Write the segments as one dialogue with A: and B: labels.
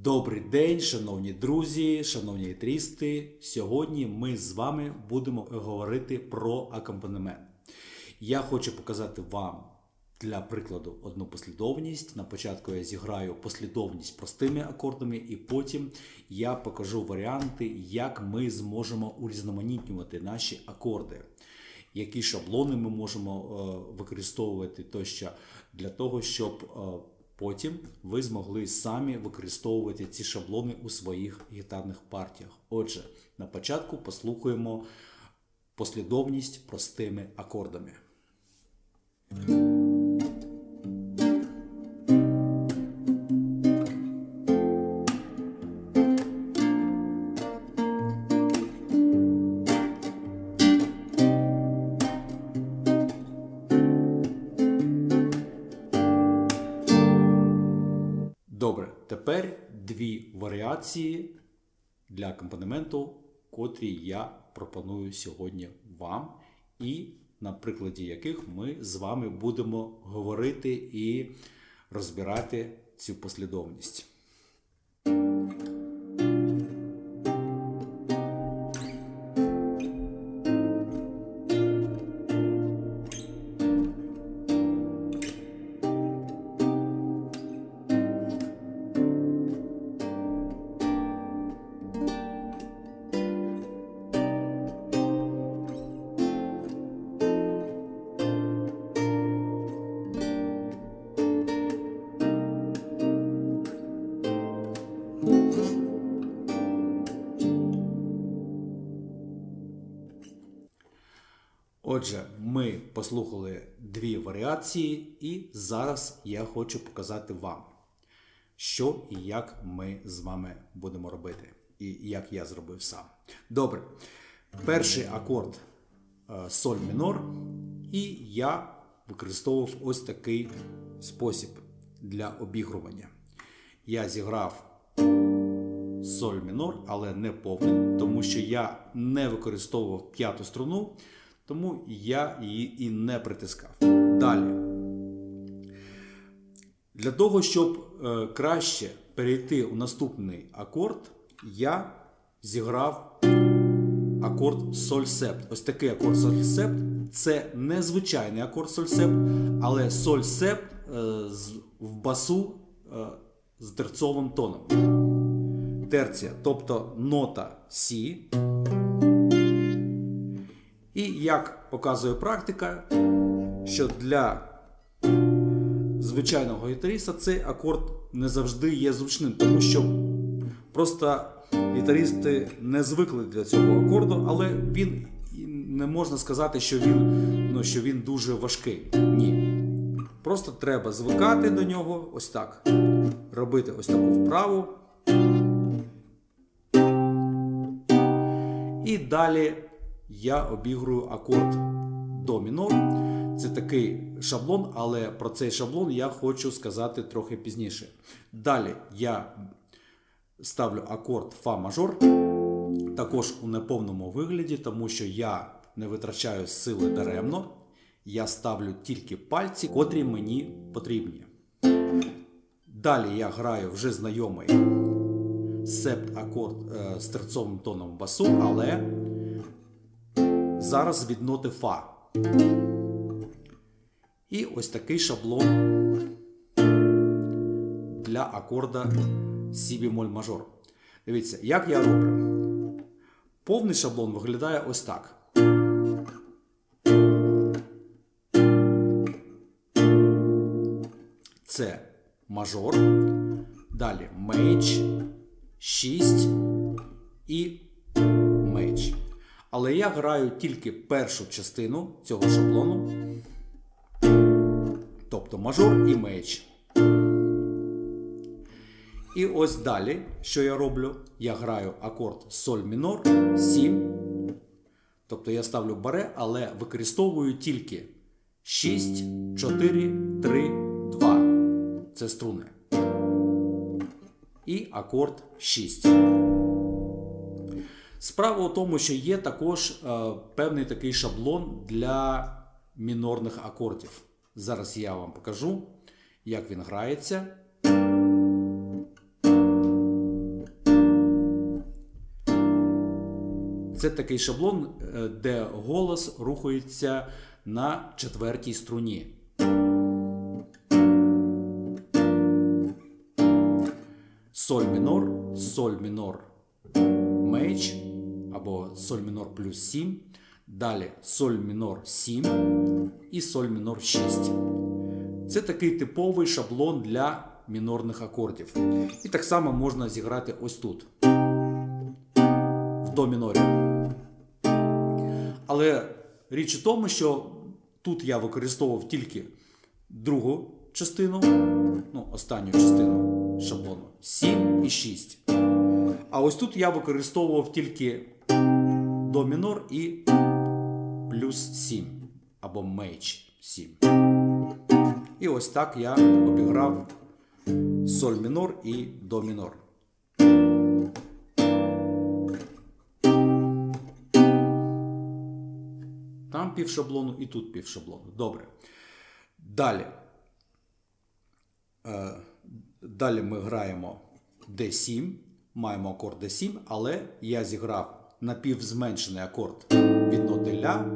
A: Добрий день, шановні друзі, шановні гітарісти. Сьогодні ми з вами будемо говорити про акомпанемент. Я хочу показати вам для прикладу одну послідовність. На початку я зіграю послідовність простими акордами, і потім я покажу варіанти, як ми зможемо урізноманітнювати наші акорди. Які шаблони ми можемо е, використовувати тощо для того, щоб е, Потім ви змогли самі використовувати ці шаблони у своїх гітарних партіях. Отже, на початку послухаємо послідовність простими акордами. Тепер дві варіації для акомпанементу, котрі я пропоную сьогодні вам, і на прикладі яких ми з вами будемо говорити і розбирати цю послідовність. Отже, ми послухали дві варіації, і зараз я хочу показати вам, що і як ми з вами будемо робити, і як я зробив сам. Добре, перший акорд е, соль мінор, і я використовував ось такий спосіб для обігрування. Я зіграв соль мінор, але не повний, тому що я не використовував п'яту струну, тому я її і не притискав. Далі. Для того, щоб е, краще перейти у наступний акорд, я зіграв акорд соль септ. Ось такий акорд соль септ. Це незвичайний акорд соль септ, але соль септ е, в басу е, з терцовим тоном. Терція, тобто нота Сі. Як показує практика, що для звичайного гітариста цей акорд не завжди є зручним, тому що просто гітаристи не звикли для цього акорду, але він не можна сказати, що він, ну, що він дуже важкий. Ні. Просто треба звикати до нього ось так. Робити ось таку вправу. І далі я обігрую акорд до мінор. Це такий шаблон, але про цей шаблон я хочу сказати трохи пізніше. Далі я ставлю акорд фа мажор, також у неповному вигляді, тому що я не витрачаю сили даремно. Я ставлю тільки пальці, котрі мені потрібні. Далі я граю вже знайомий септ акорд е, з терцовим тоном басу, але зараз від ноти Фа. І ось такий шаблон для акорда Сі бемоль мажор. Дивіться, як я роблю. Повний шаблон виглядає ось так. Це мажор, далі мейдж, 6 і. Але я граю тільки першу частину цього шаблону, тобто мажор і мейдж. І ось далі, що я роблю? Я граю акорд соль мінор 7. Тобто я ставлю баре, але використовую тільки 6, 4, 3, 2. Це струни. І акорд 6. Справа у тому, що є також е, певний такий шаблон для мінорних акордів. Зараз я вам покажу, як він грається. Це такий шаблон, е, де голос рухається на четвертій струні. Соль мінор, соль мінор, меч або соль мінор плюс 7. Далі соль мінор 7 і соль мінор 6. Це такий типовий шаблон для мінорних акордів. І так само можна зіграти ось тут. В до мінорі. Але річ у тому, що тут я використовував тільки другу частину, ну, останню частину шаблону 7 і 6. А ось тут я використовував тільки до мінор і плюс 7 або мейдж 7. І ось так я обіграв соль мінор і до мінор. Там пів шаблону і тут пів шаблону. Добре. Далі. Е, далі ми граємо D7, маємо акорд D7, але я зіграв напівзменшений акорд від ноти ля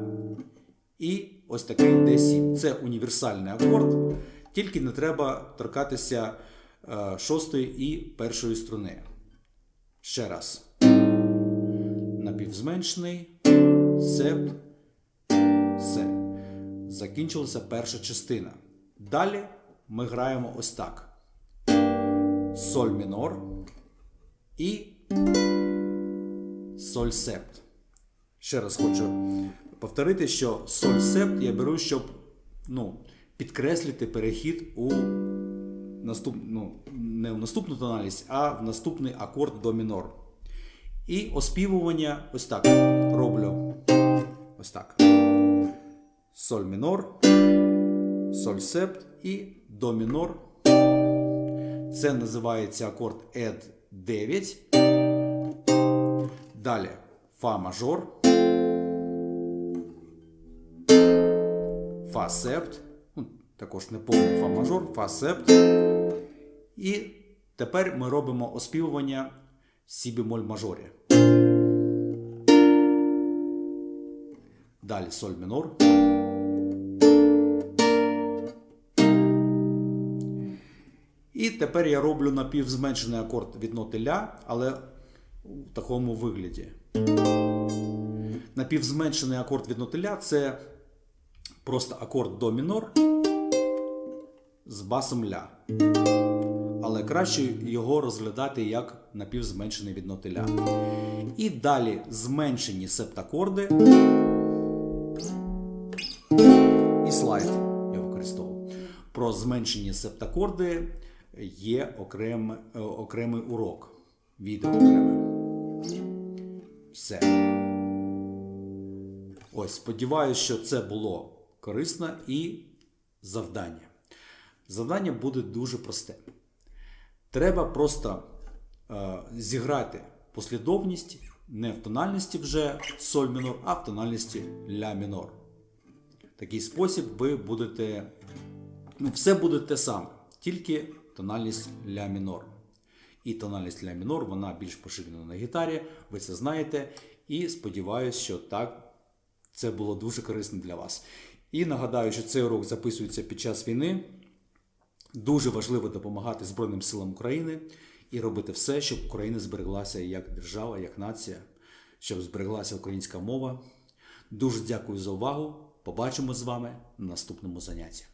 A: і ось такий D7. Це універсальний акорд, тільки не треба торкатися е, шостої і першої струни. Ще раз. Напівзменшений, септ, все. Закінчилася перша частина. Далі ми граємо ось так: соль мінор і соль септ. Ще раз хочу повторити, що соль септ я беру, щоб ну, підкреслити перехід у наступ, ну, не в наступну тональність, а в наступний акорд до мінор. І оспівування ось так роблю. Ось так. Соль мінор, соль септ і до мінор. Це називається акорд ед 9. Далі фа мажор. Фа септ. Ну, також не повний фа мажор, фа септ. І тепер ми робимо оспівування сі бемоль мажорі. Далі соль мінор. І тепер я роблю напівзменшений акорд від ноти ля, але в такому вигляді. Напівзменшений акорд від ноти ля це просто акорд до мінор з басом ля. Але краще його розглядати як напівзменшений від ноти ля. І далі зменшені септакорди і слайд я використовував. Про зменшені септакорди є окрем, е, окремий урок. Відео окреме. Все. Ось, сподіваюся, що це було корисно і завдання. Завдання буде дуже просте. Треба просто е, зіграти послідовність не в тональності вже соль мінор, а в тональності ля мінор. Такий спосіб ви будете. Ну, все буде те саме, тільки тональність ля мінор. І тональність ля мінор, вона більш поширена на гітарі, ви це знаєте. І сподіваюся, що так це було дуже корисно для вас. І нагадаю, що цей урок записується під час війни. Дуже важливо допомагати Збройним силам України і робити все, щоб Україна збереглася як держава, як нація, щоб збереглася українська мова. Дуже дякую за увагу. Побачимо з вами на наступному занятті.